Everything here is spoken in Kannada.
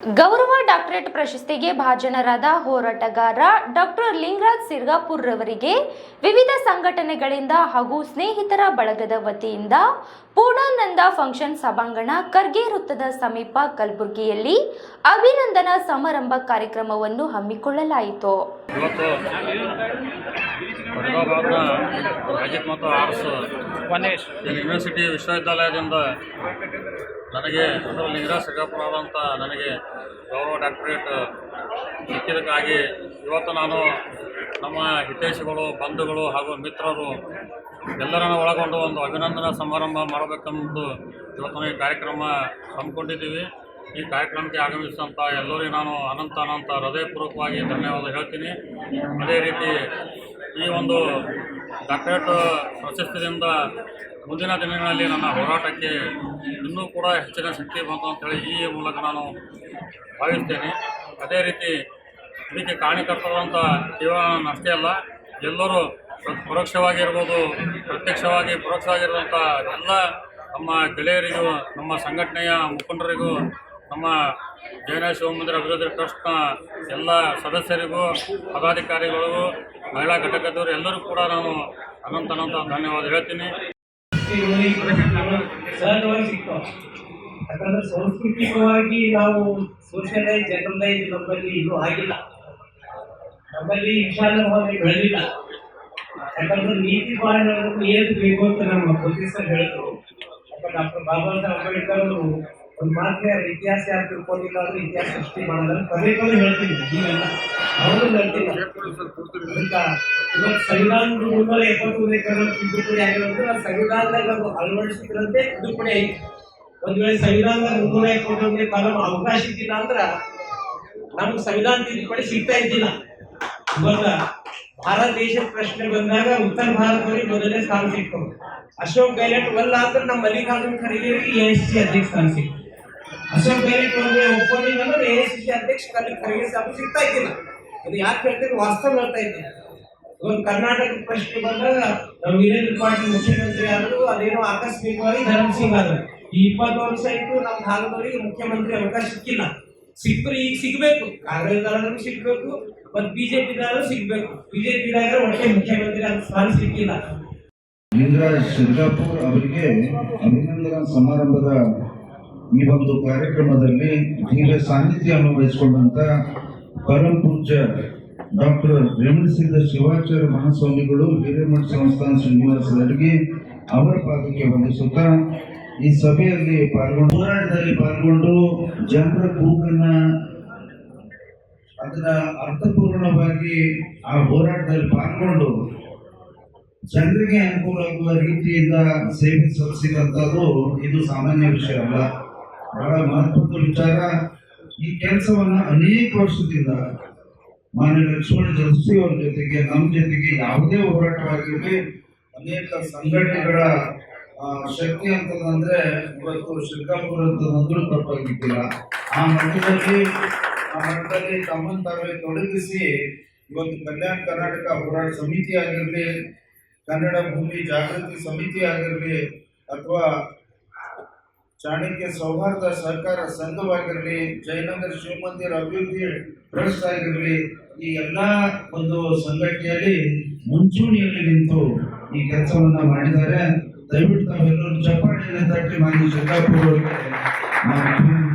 ಗೌರವ ಡಾಕ್ಟರೇಟ್ ಪ್ರಶಸ್ತಿಗೆ ಭಾಜನರಾದ ಹೋರಾಟಗಾರ ಡಾಕ್ಟರ್ ಲಿಂಗರಾಜ್ ಸಿರ್ಗಾಪುರ್ ರವರಿಗೆ ವಿವಿಧ ಸಂಘಟನೆಗಳಿಂದ ಹಾಗೂ ಸ್ನೇಹಿತರ ಬಳಗದ ವತಿಯಿಂದ ಪೂರ್ಣಾನಂದ ಫಂಕ್ಷನ್ ಸಭಾಂಗಣ ಖರ್ಗೆ ವೃತ್ತದ ಸಮೀಪ ಕಲಬುರಗಿಯಲ್ಲಿ ಅಭಿನಂದನಾ ಸಮಾರಂಭ ಕಾರ್ಯಕ್ರಮವನ್ನು ಹಮ್ಮಿಕೊಳ್ಳಲಾಯಿತು. ಇವತ್ತು ರಾಜಿತ್ ಮತ್ತು ಆರ್ಟ್ಸ್ ಯೂನಿವರ್ಸಿಟಿ ವಿಶ್ವವಿದ್ಯಾಲಯದಿಂದ ನನಗೆ ಲಿಂಗರಾಜ್ ಸಿಗಾಪುರ ಆದಂಥ ನನಗೆ ಗೌರವ ಡಾಕ್ಟರೇಟ್ ಸಿಕ್ಕಿದ್ದಕ್ಕಾಗಿ ಇವತ್ತು ನಾನು ನಮ್ಮ ಹಿತೈಷಿಗಳು ಬಂಧುಗಳು ಹಾಗೂ ಮಿತ್ರರು ಎಲ್ಲರನ್ನು ಒಳಗೊಂಡು ಒಂದು ಅಭಿನಂದನಾ ಸಮಾರಂಭ ಮಾಡಬೇಕೆಂದು ಇವತ್ತು ಈ ಕಾರ್ಯಕ್ರಮ ಹಮ್ಮಿಕೊಂಡಿದ್ದೀವಿ. ಈ ಕಾರ್ಯಕ್ರಮಕ್ಕೆ ಆಗಮಿಸಿದಂಥ ಎಲ್ಲರಿಗೂ ನಾನು ಅನಂತ ಅನಂತ ಹೃದಯಪೂರ್ವಕವಾಗಿ ಧನ್ಯವಾದ ಹೇಳ್ತೀನಿ. ಅದೇ ರೀತಿ ಈ ಒಂದು ಡಾಕ್ಟರೇಟ್ ಪ್ರಶಸ್ತಿಯಿಂದ ಮುಂದಿನ ದಿನಗಳಲ್ಲಿ ನನ್ನ ಹೋರಾಟಕ್ಕೆ ಇನ್ನೂ ಕೂಡ ಹೆಚ್ಚಿನ ಶಕ್ತಿ ಬಂತು ಅಂತೇಳಿ ಈ ಮೂಲಕ ನಾನು ಭಾವಿಸ್ತೇನೆ. ಅದೇ ರೀತಿ ಇದಕ್ಕೆ ಕಾರಣಕರ್ತರಂಥ ಜೀವನ ಅಷ್ಟೇ ಅಲ್ಲ, ಎಲ್ಲರೂ ಪರೋಕ್ಷವಾಗಿರ್ಬೋದು, ಪ್ರತ್ಯಕ್ಷವಾಗಿ ಪರೋಕ್ಷವಾಗಿರುವಂಥ ಎಲ್ಲ ನಮ್ಮ ಗೆಳೆಯರಿಗೂ, ನಮ್ಮ ಸಂಘಟನೆಯ ಮುಖಂಡರಿಗೂ, ನಮ್ಮ ಜೈನ ಶಿವಮಂದಿರ ಅಭಿವೃದ್ಧಿ ಟ್ರಸ್ಟ್ನ ಎಲ್ಲ ಸದಸ್ಯರಿಗೂ, ಪದಾಧಿಕಾರಿಗಳಿಗೂ, ಮಹಿಳಾ ಘಟಕದವರು ಎಲ್ಲರೂ ಕೂಡ ನಾನು ಅನಂತ ಅನಂತ ಧನ್ಯವಾದ ಹೇಳ್ತೀನಿ. ಯಾಕಂದ್ರೆ ಸಾಂಸ್ಕೃತಿಕವಾಗಿ ನಾವು ಸೋಷಿಯಲೈಸ್ ಜನರಲೈಸ್ ನಮ್ಮಲ್ಲಿ ಇನ್ನೂ ಆಗಿಲ್ಲ. ನಮ್ಮಲ್ಲಿ ವಿಶಾಲ ಭಾವನೆ ಬೆಳೆದಿಲ್ಲ. ಯಾಕಂದ್ರೆ ನೀತಿ ಪಾಲನೆಗಳನ್ನು ಏನು ಬೇಕು ಅಂತ ನಮ್ಮ ಪ್ರೊಫೆಸರ್ ಹೇಳಿದ್ರು. ಡಾಕ್ಟರ್ ಬಾಬಾ ಸಾಹೇಬ್ ಅಂಬೇಡ್ಕರ್ ಅವರು ಒಂದು ಮಾತ್ರ ಇತಿಹಾಸ ಯಾರು ತಿಳ್ಕೊಂಡಿಲ್ಲ ಅಂದ್ರೆ ಇತಿಹಾಸ ಸೃಷ್ಟಿ ಮಾಡೋದ್ರೆ ಪದೇ ಪದೇ ಹೇಳ್ತೀನಿ ನೀವೆಲ್ಲ ಅವರು ಅದಕ್ಕ ಇವತ್ತು ಸಂವಿಧಾನದ ಮುನ್ನೂರ ಎಪ್ಪತ್ತೊಂದನೇ ಸಂವಿಧಾನದಾಗ ಅದು ಅಳವಡಿಸಿದ್ರಂತೆ ತಿದ್ದುಪಡಿ ಐತಿ ಒಂದ್ ವೇಳೆ ಸಂವಿಧಾನದಾಗ ಮುನ್ನೂರ ಎಪ್ಪತ್ತೊಂದನೇ ಕಾಲಂ ಅವಕಾಶ ಇದ್ದಿಲ್ಲ ಅಂದ್ರ ನಮ್ಗೆ ಸಂವಿಧಾನ ತಿದ್ದುಪಡಿ ಸಿಗ್ತಾ ಇದ್ದಿಲ್ಲ. ಇವತ್ತ ಭಾರತ ದೇಶದ ಪ್ರಶ್ನೆ ಬಂದಾಗ ಉತ್ತರ ಭಾರತದವರಿಗೆ ಮೊದಲನೇ ಸ್ಥಾನ ಸಿಕ್ತು ಅಶೋಕ್ ಗೈಲೆಟ್ ವಲ್ಲ ಅಂದ್ರೆ ನಮ್ಮ ಮಲ್ಲಿಕಾರ್ಜುನ್ ಎ ಎಸ್ ಸಿ ಅಧ್ಯಕ್ಷ ಸ್ಥಾನ ಸಿಕ್ತು. ಅಶೋಕ್ ಗೈಲೆಟ್ ಒಂದು ಒಪ್ಪಂದಿಲ್ಲ ಅಂದ್ರೆ ಎಸ್ ಸಿ ಅಧ್ಯಕ್ಷ ಖರ್ಗೆ ಸಾಹೇಬ್ ಸಿಗ್ತಾ ಇದ್ದಿಲ್ಲ. ಅದು ಯಾಕೆ ಹೇಳ್ತೀನಿ, ವಾಸ್ತವ ಹೇಳ್ತಾ ಇದ್ದೀನಿ ಒಂದು ಕರ್ನಾಟಕ ಪ್ರಶ್ನೆ ಬಂದಾಗ ನಮ್ಮ ವೀರೇಂದ್ರ ಪಾಟೀಲ್ ಮುಖ್ಯಮಂತ್ರಿ ಆದ್ರು ಅದೇನೋ ಆಕಸ್ಮಿಕವಾಗಿ ಧರ್ಮಸಿಂಗ್ ಆದ್ರು ಈ ಇಪ್ಪತ್ತು ವರ್ಷ ಇತ್ತು ನಮ್ಮ ಭಾಗದವರಿಗೆ ಮುಖ್ಯಮಂತ್ರಿ ಅವಕಾಶ ಸಿಕ್ಕಿಲ್ಲ. ಸಿಕ್ಕರು ಈಗ ಸಿಗ್ಬೇಕು. ಕಾಂಗ್ರೆಸ್ ಸಿಗ್ಬೇಕು ಮತ್ ಬಿಜೆಪಿ ಸಿಗ್ಬೇಕು. ಬಿಜೆಪಿ ಒಳ್ಳೆ ಮುಖ್ಯಮಂತ್ರಿ ಅಂತ ಸ್ಥಾನ ಸಿಕ್ಕಿಲ್ಲ ಅವರಿಗೆ ಅಭಿನಂದನಾ ಸಮಾರಂಭದ ಈ ಒಂದು ಕಾರ್ಯಕ್ರಮದಲ್ಲಿ ದೀರ್ಘ ಸಾನ್ನಿಧ್ಯವನ್ನು ವಹಿಸಿಕೊಂಡಂತ ಪರಂ ಪೂಜ್ಯ ಡಾಕ್ಟರ್ ರೇಮಣಸಿದ್ಧ ಶಿವಾಚಾರ್ಯ ಮಹಾಸ್ವಾಮಿಗಳು ಹಿರೇಮಠ ಸಂಸ್ಥಾನ ಶ್ರೀನಿವಾಸರಿಗೆ ಅವರ ಪಾದಕ್ಕೆ ವಂದಿಸುತ್ತಾ ಈ ಸಭೆಯಲ್ಲಿ ಪಾಲ್ಗೊಂಡು ಹೋರಾಟದಲ್ಲಿ ಪಾಲ್ಗೊಂಡು ಜನರ ಕೂಗನ್ನ ಅದರ ಅರ್ಥಪೂರ್ಣವಾಗಿ ಆ ಹೋರಾಟದಲ್ಲಿ ಪಾಲ್ಗೊಂಡು ಜನರಿಗೆ ಅನುಕೂಲ ಆಗುವ ರೀತಿಯಿಂದ ಸೇವೆ ಸಲ್ಲಿಸಿದಂಥದ್ದು ಇದು ಸಾಮಾನ್ಯ ವಿಷಯ ಅಲ್ಲ. ಬಹಳ ಮಹತ್ವದ ವಿಚಾರ. ಈ ಕೆಲಸವನ್ನು ಅನೇಕ ವರ್ಷದಿಂದ ಮಾನ್ಯ ಲಕ್ಷ್ಮಣ ಜೋಶಿ ಅವರ ಜೊತೆಗೆ ನಮ್ಮ ಜೊತೆಗೆ ಯಾವುದೇ ಹೋರಾಟವಾಗಿರಲಿ, ಅನೇಕ ಸಂಘಟನೆಗಳ ಶಕ್ತಿ ಅಂತಂದ್ರೆ ಇವತ್ತು ಶಿಕಾಪುರ ಅಂತಂದ್ರೂ ತಪ್ಪಾಗಿದ್ದಿಲ್ಲ. ಆ ಮಟ್ಟದಲ್ಲಿ ಆ ಮಟ್ಟದಲ್ಲಿ ತಮ್ಮನ್ನು ತಾವೇ ತೊಡಗಿಸಿ ಇವತ್ತು ಕಲ್ಯಾಣ ಕರ್ನಾಟಕ ಹೋರಾಟ ಸಮಿತಿ ಆಗಿರಲಿ, ಕನ್ನಡ ಭೂಮಿ ಜಾಗೃತಿ ಸಮಿತಿ ಆಗಿರಲಿ, ಅಥವಾ ಚಾಣಕ್ಯ ಸೌಹಾರ್ದ ಸಹಕಾರ ಸಂಘವಾಗಿರಲಿ, ಜಯನಗರ ಶಿವಮಂದಿರ ಅಭಿವೃದ್ಧಿ ಟ್ರಸ್ಟ್ ಆಗಿರಲಿ, ಈ ಎಲ್ಲ ಒಂದು ಸಂಘಟನೆಯಲ್ಲಿ ಮುಂಚೂಣಿಯಲ್ಲಿ ನಿಂತು ಈ ಕೆಲಸವನ್ನು ಮಾಡಿದ್ದಾರೆ. ದಯವಿಟ್ಟು ತಾವೆಲ್ಲರೂ ಚಪ್ಪಾಳೆಯನ್ನು ತಟ್ಟಿ ಮಾಡಿ ಶಂಕಾಪುರ ಅವರಿಗೆ ನಾವು